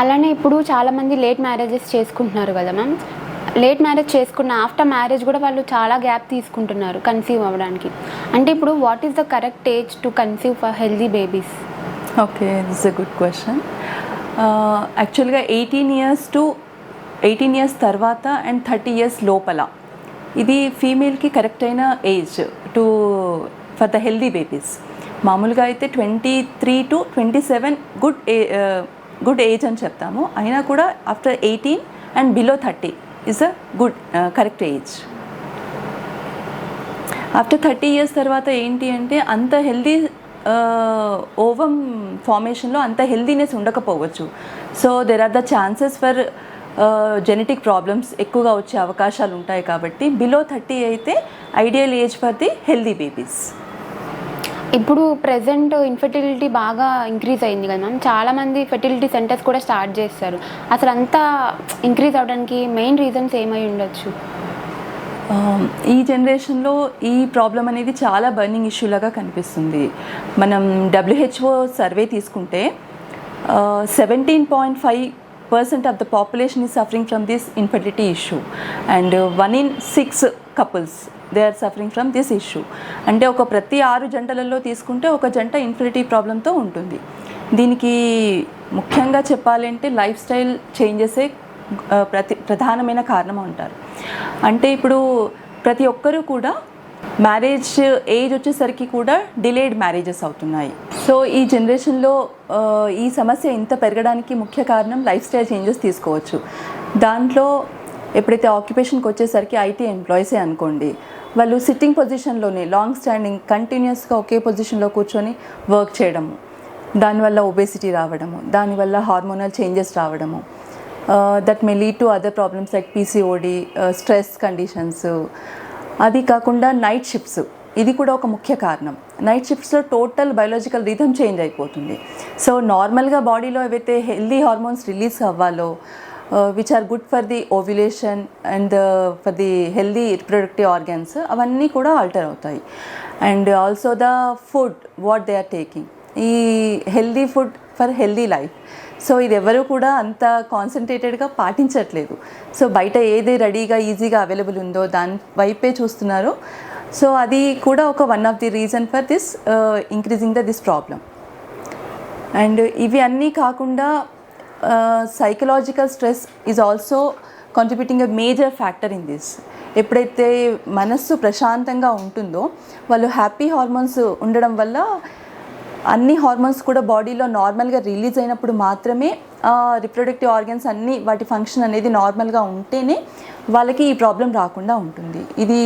అలానే ఇప్పుడు చాలామంది లేట్ మ్యారేజెస్ చేసుకుంటున్నారు కదా మ్యామ్ లేట్ మ్యారేజ్ చేసుకున్న ఆఫ్టర్ మ్యారేజ్ కూడా వాళ్ళు చాలా గ్యాప్ తీసుకుంటున్నారు కన్సీవ్ అవ్వడానికి. అంటే ఇప్పుడు what is the correct age to conceive for healthy babies okay this a good question యాక్చువల్గా eighteen years to eighteen years తర్వాత అండ్ థర్టీ ఇయర్స్ లోపల ఇది ఫీమేల్కి కరెక్ట్ అయిన age to for the healthy babies మామూలుగా అయితే twenty three to twenty seven good a good age అని చెప్తాము. అయినా కూడా after eighteen and below thirty is a good correct age after thirty years తర్వాత ఏంటి అంటే అంత హెల్దీ ఓవమ్ ఫార్మేషన్లో అంత హెల్దీనెస్ ఉండకపోవచ్చు. So there are the chances for genetic problems ఎక్కువగా వచ్చే అవకాశాలు ఉంటాయి కాబట్టి బిలో థర్టీ అయితే ideal age for the healthy babies ఇప్పుడు ప్రెసెంట్ ఇన్ఫర్టిలిటీ బాగా ఇంక్రీజ్ అయింది కదా మ్యామ్ చాలామంది ఫెర్టిలిటీ సెంటర్స్ కూడా స్టార్ట్ చేస్తారు. అసలు అంతా ఇంక్రీజ్ అవడానికి మెయిన్ రీజన్స్ ఏమై ఉండొచ్చు? ఈ జనరేషన్లో ఈ ప్రాబ్లం అనేది చాలా బర్నింగ్ ఇష్యూలాగా కనిపిస్తుంది. మనం డబ్ల్యూహెచ్ఓ సర్వే తీసుకుంటే seventeen point five percent of the population is suffering from this infertility issue and one in six couples they are suffering from this issue అంటే ఒక ప్రతి ఆరు జంటలలో తీసుకుంటే ఒక జంట ఇన్ఫిలిటీ ప్రాబ్లంతో ఉంటుంది. దీనికి ముఖ్యంగా చెప్పాలంటే లైఫ్ స్టైల్ చేంజెసే ప్రతి ప్రధానమైన కారణం అంటారు. అంటే ఇప్పుడు ప్రతి ఒక్కరూ కూడా మ్యారేజ్ ఏజ్ వచ్చేసరికి కూడా డిలేడ్ మ్యారేజెస్ అవుతున్నాయి. సో ఈ జనరేషన్లో ఈ సమస్య ఇంత పెరగడానికి ముఖ్య కారణం లైఫ్ స్టైల్ చేంజెస్ తీసుకోవచ్చు. దాంట్లో ఎప్పుడైతే ఆక్యుపేషన్కి వచ్చేసరికి ఐటీ ఎంప్లాయీసే అనుకోండి వాళ్ళు సిట్టింగ్ పొజిషన్లోనే లాంగ్ స్టాండింగ్ కంటిన్యూస్గా ఒకే పొజిషన్లో కూర్చొని వర్క్ చేయడము. దానివల్ల ఒబేసిటీ రావడము దానివల్ల హార్మోనల్ చేంజెస్ రావడము. That may lead to other problems like PCOD stress conditions అది కాకుండా నైట్ షిఫ్ట్స్ ఇది కూడా ఒక ముఖ్య కారణం. నైట్ షిఫ్ట్స్లో టోటల్ బయోలాజికల్ రిథమ్ చేంజ్ అయిపోతుంది. సో నార్మల్గా బాడీలో ఏవైతే హెల్దీ హార్మోన్స్ రిలీజ్ అవ్వాలో which are good for the ovulation and for the healthy reproductive organs అవన్నీ కూడా ఆల్టర్ అవుతాయి. And also the food what they are taking ఈ healthy food for healthy life so ఇది ఎవరు కూడా అంత కాన్సన్ట్రేటెడ్గా పాటించట్లేదు. సో బయట ఏది రెడీగా ఈజీగా అవైలబుల్ ఉందో దాని వైపే చూస్తున్నారు. సో అది కూడా ఒక one of the reason for this increasing the this problem and ఇవి అన్నీ కాకుండా psychological stress is also contributing a major factor in this ఎప్పుడైతే మనస్సు ప్రశాంతంగా ఉంటుందో వాళ్ళు హ్యాపీ హార్మోన్స్ ఉండడం వల్ల అన్ని హార్మోన్స్ కూడా బాడీలో నార్మల్గా రిలీజ్ అయినప్పుడు మాత్రమే రిప్రొడక్టివ్ ఆర్గన్స్ అన్నీ వాటి ఫంక్షన్ అనేది నార్మల్గా ఉంటేనే వాళ్ళకి ఈ ప్రాబ్లం రాకుండా ఉంటుంది. ఇది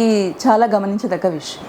చాలా గమనించదగ్గ విషయం.